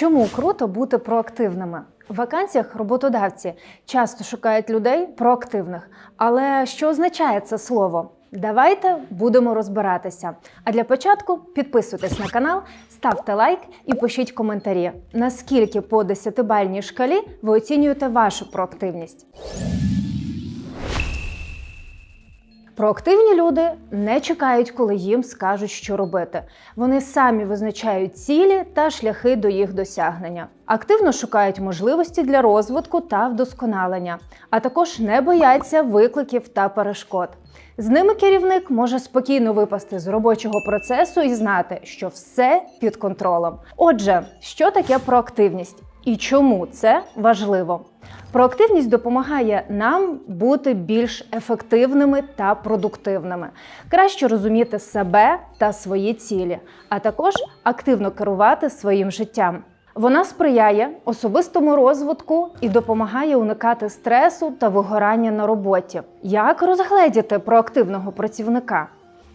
Чому круто бути проактивними? В вакансіях роботодавці часто шукають людей проактивних. Але що означає це слово? Давайте будемо розбиратися. А для початку підписуйтесь на канал, ставте лайк і пишіть коментарі, наскільки по 10-бальній шкалі ви оцінюєте вашу проактивність. Проактивні люди не чекають, коли їм скажуть, що робити. Вони самі визначають цілі та шляхи до їх досягнення. Активно шукають можливості для розвитку та вдосконалення, а також не бояться викликів та перешкод. З ними керівник може спокійно випасти з робочого процесу і знати, що все під контролем. Отже, що таке проактивність і чому це важливо? Проактивність допомагає нам бути більш ефективними та продуктивними, краще розуміти себе та свої цілі, а також активно керувати своїм життям. Вона сприяє особистому розвитку і допомагає уникати стресу та вигорання на роботі. Як розгледіти проактивного працівника?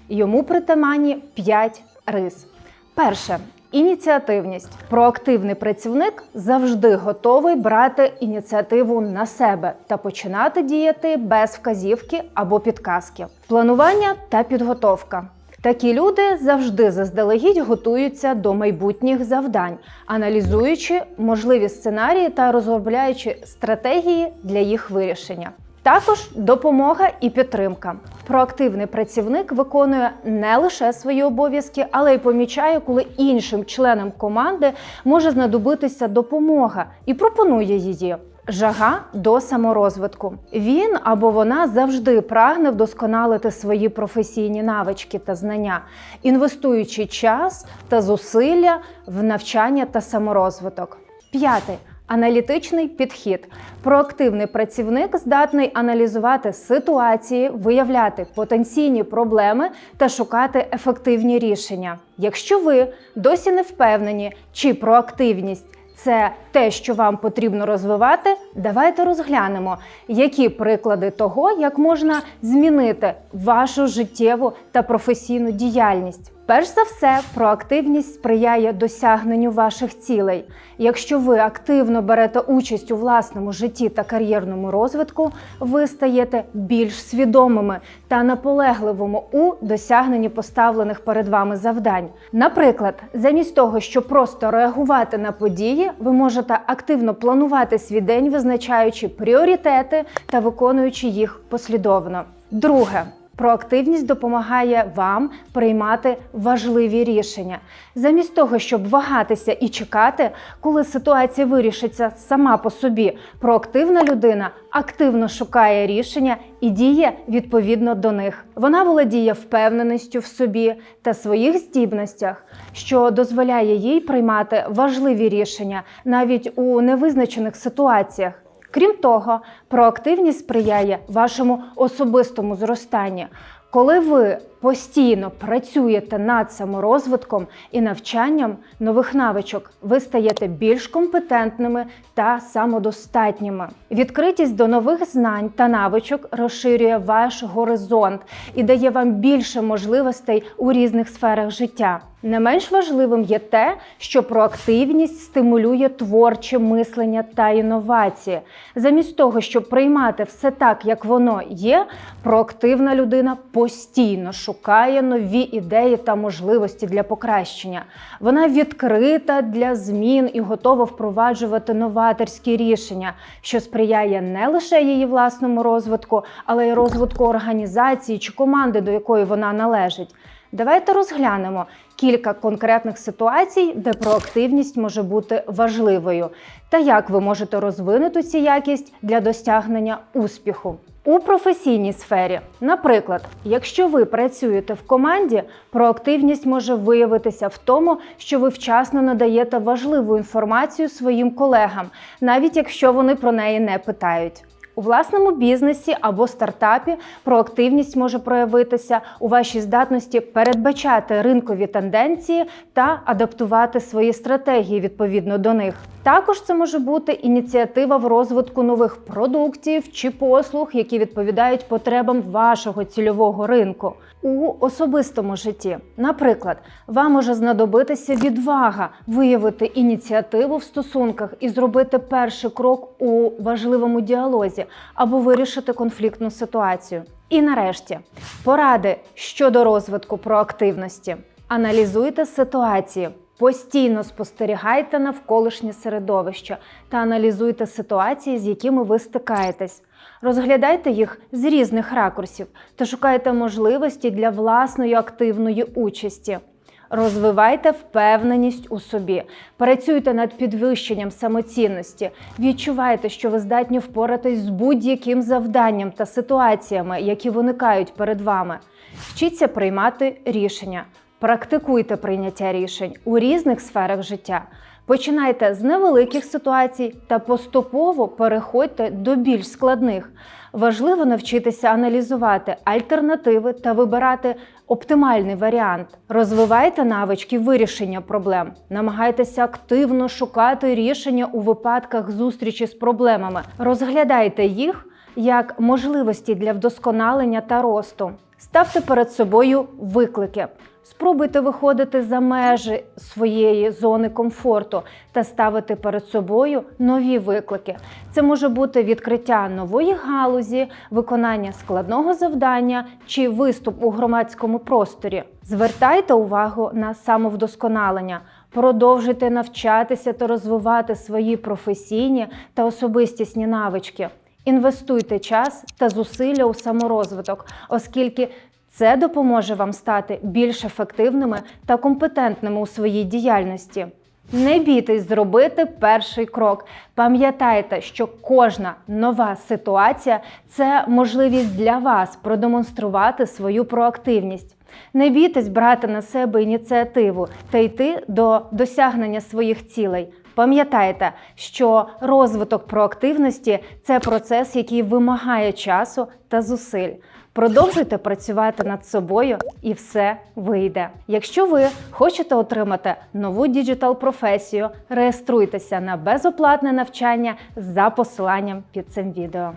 Йому притаманні 5 рис. Перше ініціативність. Проактивний працівник завжди готовий брати ініціативу на себе та починати діяти без вказівки або підказки. Планування та підготовка. Такі люди завжди заздалегідь готуються до майбутніх завдань, аналізуючи можливі сценарії та розробляючи стратегії для їх вирішення. Також допомога і підтримка. Проактивний працівник виконує не лише свої обов'язки, але й помічає, коли іншим членам команди може знадобитися допомога і пропонує її. Жага до саморозвитку. Він або вона завжди прагне вдосконалити свої професійні навички та знання, інвестуючи час та зусилля в навчання та саморозвиток. П'ятий Аналітичний підхід. Проактивний працівник здатний аналізувати ситуації, виявляти потенційні проблеми та шукати ефективні рішення. Якщо ви досі не впевнені, чи проактивність це те, що вам потрібно розвивати, давайте розглянемо, які приклади того, як можна змінити вашу життєву та професійну діяльність. Перш за все, проактивність сприяє досягненню ваших цілей. Якщо ви активно берете участь у власному житті та кар'єрному розвитку, ви стаєте більш свідомими та наполегливими у досягненні поставлених перед вами завдань. Наприклад, замість того, щоб просто реагувати на події, ви можете активно планувати свій день, визначаючи пріоритети та виконуючи їх послідовно. Друге. Проактивність допомагає вам приймати важливі рішення. Замість того, щоб вагатися і чекати, коли ситуація вирішиться сама по собі, проактивна людина активно шукає рішення і діє відповідно до них. Вона володіє впевненістю в собі та своїх здібностях, що дозволяє їй приймати важливі рішення навіть у невизначених ситуаціях. Крім того, проактивність сприяє вашому особистому зростанню. Коли ви постійно працюєте над саморозвитком і навчанням нових навичок, ви стаєте більш компетентними та самодостатніми. Відкритість до нових знань та навичок розширює ваш горизонт і дає вам більше можливостей у різних сферах життя. Не менш важливим є те, що проактивність стимулює творче мислення та інновації. Замість того, щоб приймати все так, як воно є, проактивна людина постійно шукає нові ідеї та можливості для покращення. Вона відкрита для змін і готова впроваджувати новаторські рішення, що сприяє не лише її власному розвитку, але й розвитку організації чи команди, до якої вона належить. Давайте розглянемо кілька конкретних ситуацій, де проактивність може бути важливою, та як ви можете розвинути цю якість для досягнення успіху. У професійній сфері, наприклад, якщо ви працюєте в команді, проактивність може виявитися в тому, що ви вчасно надаєте важливу інформацію своїм колегам, навіть якщо вони про неї не питають. У власному бізнесі або стартапі проактивність може проявитися у вашій здатності передбачати ринкові тенденції та адаптувати свої стратегії відповідно до них. Також це може бути ініціатива в розвитку нових продуктів чи послуг, які відповідають потребам вашого цільового ринку у особистому житті. Наприклад, вам може знадобитися відвага виявити ініціативу в стосунках і зробити перший крок у важливому діалозі або вирішити конфліктну ситуацію. І нарешті поради щодо розвитку проактивності. Аналізуйте ситуації. Постійно спостерігайте навколишнє середовище та аналізуйте ситуації, з якими ви стикаєтесь. Розглядайте їх з різних ракурсів та шукайте можливості для власної активної участі. Розвивайте впевненість у собі, працюйте над підвищенням самоцінності, відчувайте, що ви здатні впоратись з будь-яким завданням та ситуаціями, які виникають перед вами. Вчіться приймати рішення, практикуйте прийняття рішень у різних сферах життя. Починайте з невеликих ситуацій та поступово переходьте до більш складних. Важливо навчитися аналізувати альтернативи та вибирати оптимальний варіант. Розвивайте навички вирішення проблем. Намагайтеся активно шукати рішення у випадках зустрічі з проблемами. Розглядайте їх як можливості для вдосконалення та росту. Ставте перед собою виклики. Спробуйте виходити за межі своєї зони комфорту та ставити перед собою нові виклики. Це може бути відкриття нової галузі, виконання складного завдання чи виступ у громадському просторі. Звертайте увагу на самовдосконалення. Продовжуйте навчатися та розвивати свої професійні та особистісні навички. Інвестуйте час та зусилля у саморозвиток, оскільки це допоможе вам стати більш ефективними та компетентними у своїй діяльності. Не бійтесь зробити перший крок. Пам'ятайте, що кожна нова ситуація це можливість для вас продемонструвати свою проактивність. Не бійтесь брати на себе ініціативу та йти до досягнення своїх цілей. Пам'ятайте, що розвиток проактивності це процес, який вимагає часу та зусиль. Продовжуйте працювати над собою, і все вийде. Якщо ви хочете отримати нову діджитал професію, реєструйтеся на безоплатне навчання за посиланням під цим відео.